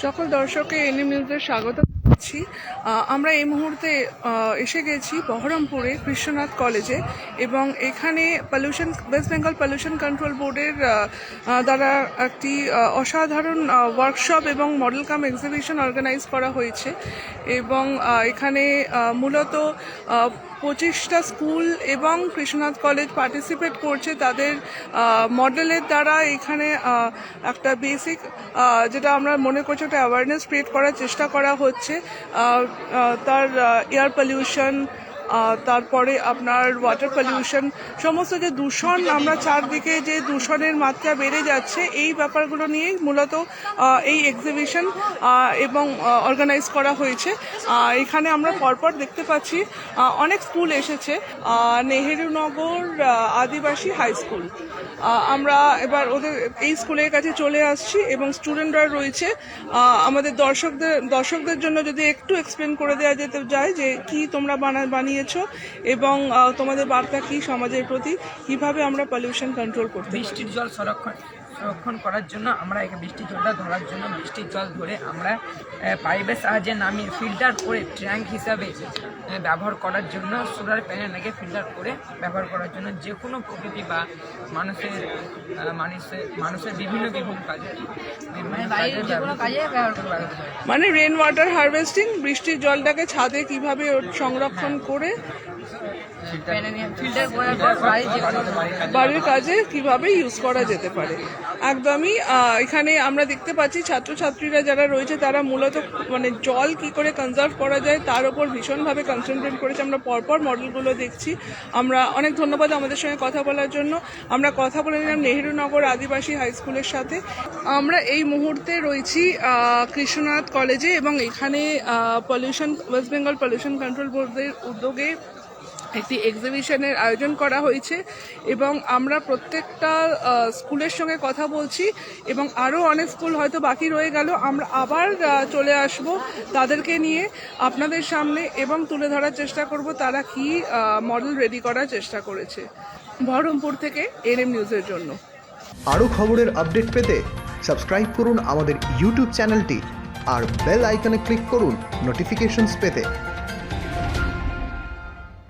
সকল দর্শককে এনএম নিউজে স্বাগত আহ, আমরা এই মুহূর্তে এসে গেছি বহরমপুরে কৃষ্ণনাথ কলেজে এবং এখানে pollution West Bengal pollution control বোর্ডের দ্বারা একটি অসাধারণ ওয়ার্কশপ এবং মডেল কাম এক্সিবিশন অর্গানাইজ করা হয়েছে এবং এখানে মূলত পঁচিশটা স্কুল এবং কৃষ্ণনাথ কলেজ পার্টিসিপেট করছে তাদের মডেলের দ্বারা। এখানে একটা বেসিক যেটা আমরা মনে করছি একটা অ্যাওয়ারনেস ক্রিয়েট করার চেষ্টা করা হচ্ছে। তার এয়ার পলিউশন তারপরে আপনার ওয়াটার পলিউশন সমস্ত যে দূষণ, আমরা চারদিকে যে দূষণের মাত্রা বেড়ে যাচ্ছে, এই ব্যাপারগুলো নিয়েই মূলত এই এক্সিবিশন এবং অর্গানাইজ করা হয়েছে। এখানে আমরা পরপর দেখতে পাচ্ছি অনেক স্কুল এসেছে নেহেরুনগর আদিবাসী হাই স্কুল আমরা এবার ওদের, এই স্কুলের কাছে চলে আসছি, এবং স্টুডেন্টরা রয়েছে। আমাদের দর্শকদের দর্শকদের জন্য যদি একটু এক্সপ্লেন করে দেওয়া যেতে যায় যে কি তোমরা বানা বানিয়েছো এবং তোমাদের বার্তা কি সমাজের প্রতি? কীভাবে আমরা পলিউশন কন্ট্রোল করতে বৃষ্টির জল সংরক্ষণ। সংরক্ষণ করার জন্য আমরা এই বৃষ্টির জলটা ধরার জন্য বৃষ্টির জল ধরে আমরা পাইপের সাহায্যে নামিয়ে ফিল্টার করে ট্যাঙ্ক হিসাবে ব্যবহার করার জন্য সোলার প্যানেল নাকি ফিল্টার করে ব্যবহার করার জন্য যে কোনো প্রকৃতি বা মানুষের মানুষের মানুষের বিভিন্ন বিভিন্ন কাজে বিভিন্ন কাজে। মানে রেন ওয়াটার হারভেস্টিং বৃষ্টির জলটাকে ছাদে কীভাবে সংরক্ষণ করে বাড়ির কাজে কীভাবে ইউজ করা যেতে পারে? একদমই এখানে আমরা দেখতে পাচ্ছি ছাত্রছাত্রীরা যারা রয়েছে, তারা মূলত মানে জল কি করে কনজার্ভ করা যায়, তার উপর ভীষণভাবে কনসেন্ট্রেট করেছে। আমরা পরপর মডেলগুলো দেখছি। আমরা অনেক ধন্যবাদ আমাদের সঙ্গে কথা বলার জন্য। আমরা কথা বলে নিলাম নেহেরুনগর আদিবাসী হাই স্কুলের সাথে। আমরা এই মুহূর্তে রয়েছি কৃষ্ণনাথ কলেজে এবং এখানে pollution West Bengal pollution control বোর্ডের উদ্যোগে একটি এক্সিবিশনের আয়োজন করা হয়েছে এবং আমরা প্রত্যেকটা স্কুলের সঙ্গে কথা বলছি এবং আরও অনেক স্কুল হয়তো বাকি রয়ে গেল। আমরা আবার চলে আসব তাদেরকে নিয়ে আপনাদের সামনে এবং তুলে ধরার চেষ্টা করব তারা কি মডেল রেডি করার চেষ্টা করেছে। বহরমপুর থেকে এনএম নিউজের জন্য। আরও খবরের আপডেট পেতে সাবস্ক্রাইব করুন আমাদের ইউটিউব চ্যানেলটি আর বেল আইকনে ক্লিক করুন নোটিফিকেশনস পেতে।